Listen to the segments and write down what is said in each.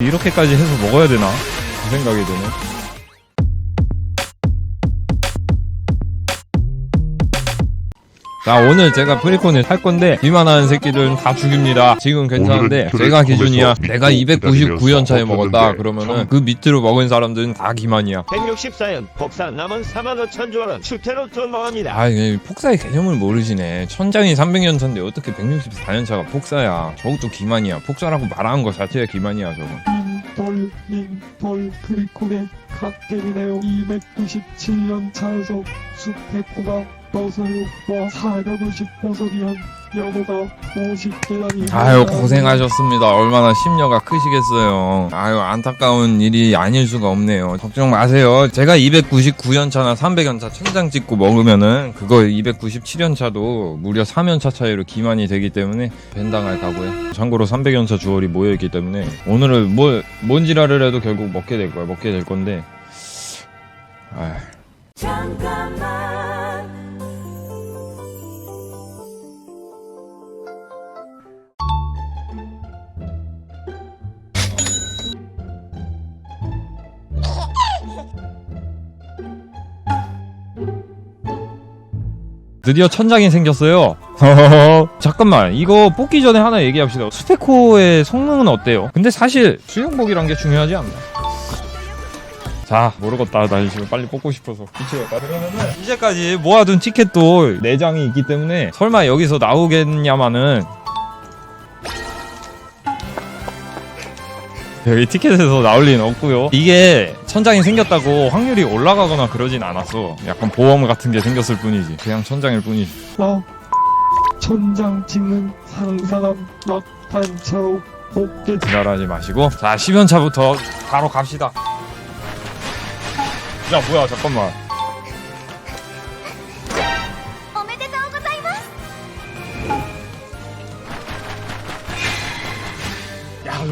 이렇게까지 해서 먹어야 되나? 그 생각이 드네. 자 오늘 제가 프리콘을 할 건데 이만한 새끼들은 다 죽입니다. 지금 괜찮은데 제가 기준이야. 내가 299연 차에 먹었다. 그러면은 그 밑으로 먹은 사람들은 다 기만이야. 164연 복사 남은 4만 5천 주원은 추태로 전망합니다. 아 이게 폭사의 개념을 모르시네. 천장이 300년 차인데 어떻게 164년 차가 폭사야? 저것도 기만이야. 폭사라고 말하는 거 자체가 기만이야 저건. 인돌 프리콘의 갓겜이네요. 297년 차에서 수태코가 떠서요 와 450버섯이한 연어가 50개라니 아유 고생하셨습니다. 얼마나 심려가 크시겠어요. 아유 안타까운 일이 아닐 수가 없네요. 걱정 마세요. 제가 299연차나 300연차 천장 찍고 먹으면은 그거 297연차도 무려 3연차 차이로 기만이 되기 때문에 벤당할 각오에. 참고로 300연차 주얼이 모여있기 때문에 오늘은 뭐, 뭔 지랄을 해도 결국 먹게 될 거야. 먹게 될 건데. 아휴. 드디어 천장이 생겼어요. 잠깐만, 이거 뽑기 전에 하나 얘기합시다. 스페코의 성능은 어때요? 근데 사실 수영복이란 게 중요하지 않나? 자, 모르겠다. 나 지금 빨리 뽑고 싶어서. 미치겠다. 그러면은 이제까지 모아둔 티켓도 4장이 있기 때문에 설마 여기서 나오겠냐마는 여기 티켓에서 나올 리는 없고요. 이게 천장이 생겼다고 확률이 올라가거나 그러진 않았어. 약간 보험 같은 게 생겼을 뿐이지. 그냥 천장일 뿐이지. 와 천장 찍는 상상함 막판 차로 복개 지랄하지 마시고. 자, 10연차부터 바로 갑시다. 야, 뭐야, 잠깐만.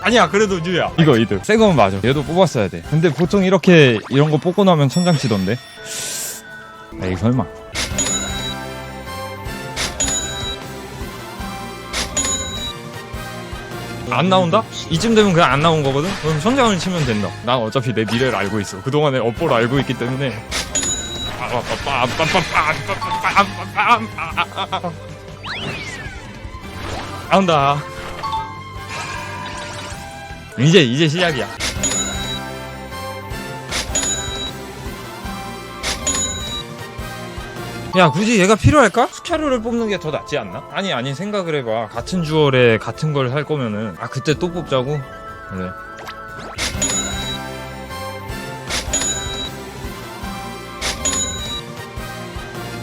아니야 그래도 뉴야. 이거 이득. 새 거면 맞아. 얘도 뽑았어야 돼. 근데 보통 이렇게 이런 거 뽑고 나면 천장 치던데? 에이 설마. 안 나온다? 이쯤 되면 그냥 안 나온 거거든? 그럼 천장을 치면 된다. 난 어차피 내 미래를 알고 있어. 그동안에 업보를 알고 있기 때문에. 나온다 이제 이제 시작이야 야 굳이 얘가 필요할까? 스캐롤을 뽑는 게 더 낫지 않나? 아니 아니 생각을 해봐 같은 주얼에 같은 걸 할 거면은 아 그때 또 뽑자고? 그래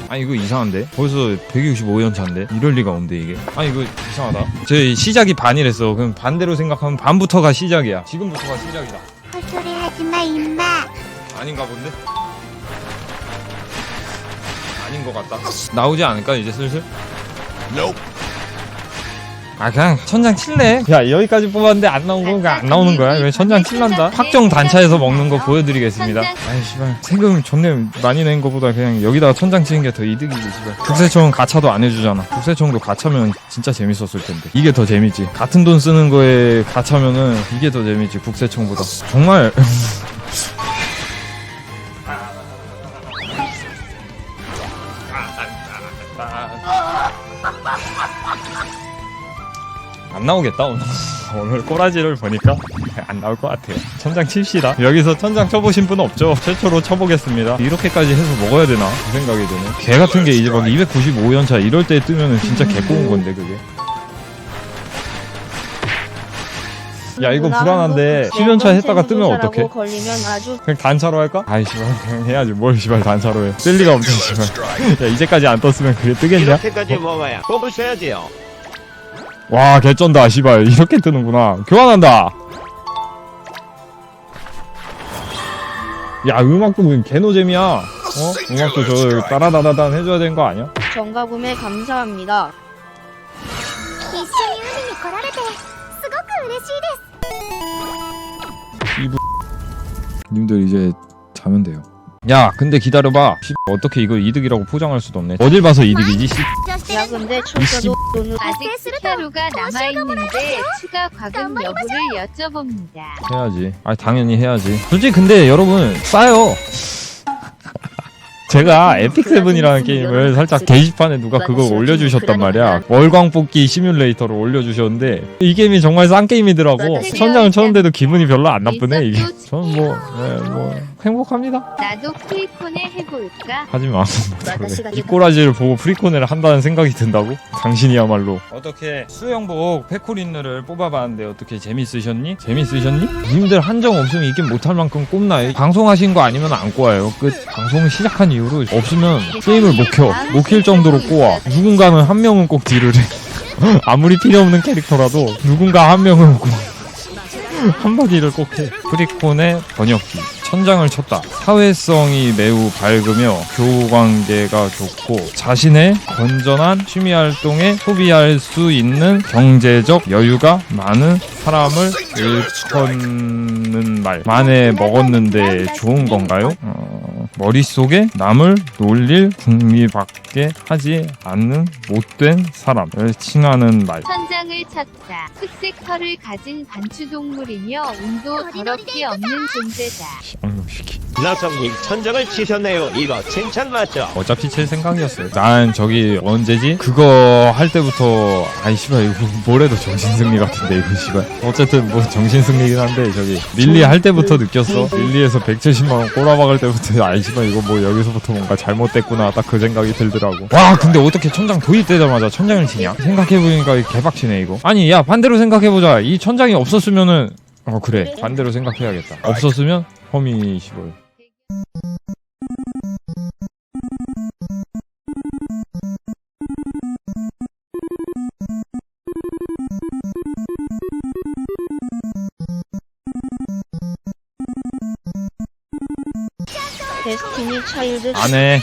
아 이거 이상한데? 벌써 165연 차인데? 이럴 리가 없는데 이게 아 이거 이상하다 저 시작이 반이랬어 그럼 반대로 생각하면 반부터가 시작이야 지금부터가 시작이다 헛소리 하지마 임마 아닌가 본데? 아닌 것 같다. 나오지 않을까 이제 슬슬? 아 그냥 천장 칠래. 야 여기까지 뽑았는데 안 나온 건 그냥 안 나오는 거야. 왜 천장 칠란다? 확정 단차에서 먹는 거 보여드리겠습니다. 아이 씨발 세금 존내 많이 낸 거보다 그냥 여기다가 천장 치는 게 더 이득이지 씨발. 국세청 가차도 안 해주잖아. 국세청도 가차면 진짜 재밌었을 텐데. 이게 더 재밌지. 같은 돈 쓰는 거에 가차면은 이게 더 재밌지 국세청보다. 정말 안 나오겠다 오늘. 오늘 꼬라지를 보니까 안 나올 것 같아요. 천장 칩시다. 여기서 천장 쳐보신 분 없죠? 최초로 쳐보겠습니다. 이렇게까지 해서 먹어야 되나? 그 생각이 드네. 개 같은 게 이제 막 295연차 이럴 때 뜨면은 진짜 개꼬운 건데 그게. 야 이거 불안한데 10연차 했다가 뜨면 어떡해? 걸리면 아주 그냥 단차로 할까? 아이 씨발 그냥 해야지. 뭘 씨발 단차로 해뜰 리가 없지 씨발. 야 이제까지 안 떴으면 그게 뜨겠냐? 이렇게까지 먹어야 뽑으셔야지요. 와 개쩐다 씨발 이렇게 뜨는구나 교환한다 야 음악도 무슨 개노잼이야 어? 음악도 저 따라다다단 해줘야 되는 거 아니야? 정가 구매 감사합니다. 一緒に海に来られてすごく嬉しいです 님들 이제 자면 돼요 야 근데 기다려봐 씨, 어떻게 이걸 이득이라고 포장할 수도 없네 어딜 봐서 이득이지 씨. 出して 야 근데 춤춰도 돈을 아직 스타루가 남아있는데 추가 과금 여부를 여쭤봅니다. 해야지. 아 당연히 해야지. 솔직히 근데 여러분 싸요. 제가 에픽 세븐이라는 게임을 살짝 게시판에 누가 그거 올려주셨단 말이야. 월광 뽑기 시뮬레이터를 올려주셨는데 이 게임이 정말 싼 게임이더라고. 천장을 쳤는데도 기분이 별로 안 나쁘네 이게. 저는 뭐, 네, 뭐 행복합니다. 나도 해 볼까? 하지마 이 꼬라지를 보고 프리코네를 한다는 생각이 든다고? 당신이야말로 어떻게 수영복 페코린느를 뽑아봤는데 어떻게 재밌으셨니? 재밌으셨니? 님들 한정 없으면 이게 못할 만큼 꼽나요? 방송하신 거 아니면 안 꼬아요 끝 방송 시작한 이후로 없으면 게임을 못 켜 못 킬 정도로 꼬아 누군가는 한 명은 꼭 딜을 해 아무리 필요 없는 캐릭터라도 누군가 한 명은 꼭 한마디를 꼭 해. 프리콘의 번역기. 천장을 쳤다. 사회성이 매우 밝으며 교우 관계가 좋고 자신의 건전한 취미 활동에 소비할 수 있는 경제적 여유가 많은 사람을 일컫는 말. 만에 먹었는데 좋은 건가요? 어, 머릿속에 남을 놀릴 궁리밖에 하지 않는 못된 사람을 칭하는 말. 천장을 쳤다. 흑색 털을 가진 반추동물이며 운도 더럽게 없는 존재다. 아유, 시키. 나성님 천장을 치셨네요. 이거 칭찬 맞죠? 어차피 칠 생각이었어요. 난 저기 언제지? 그거 할 때부터 아이 씨발 이거 뭐래도 정신승리 같은데 이거 씨발. 어쨌든 뭐 정신승리긴 한데 저기 릴리 할 때부터 느꼈어. 릴리에서 170만 원 꼬라박을 때부터 아이 씨발 이거 뭐 여기서부터 뭔가 잘못됐구나 딱 그 생각이 들더라고. 와 근데 어떻게 천장 도입되자마자 천장을 치냐? 생각해보니까 개박치네 이거. 아니 야 반대로 생각해보자. 이 천장이 없었으면은 어 그래 반대로 생각해야겠다. 없었으면 허미 씨발. 차일드 안해.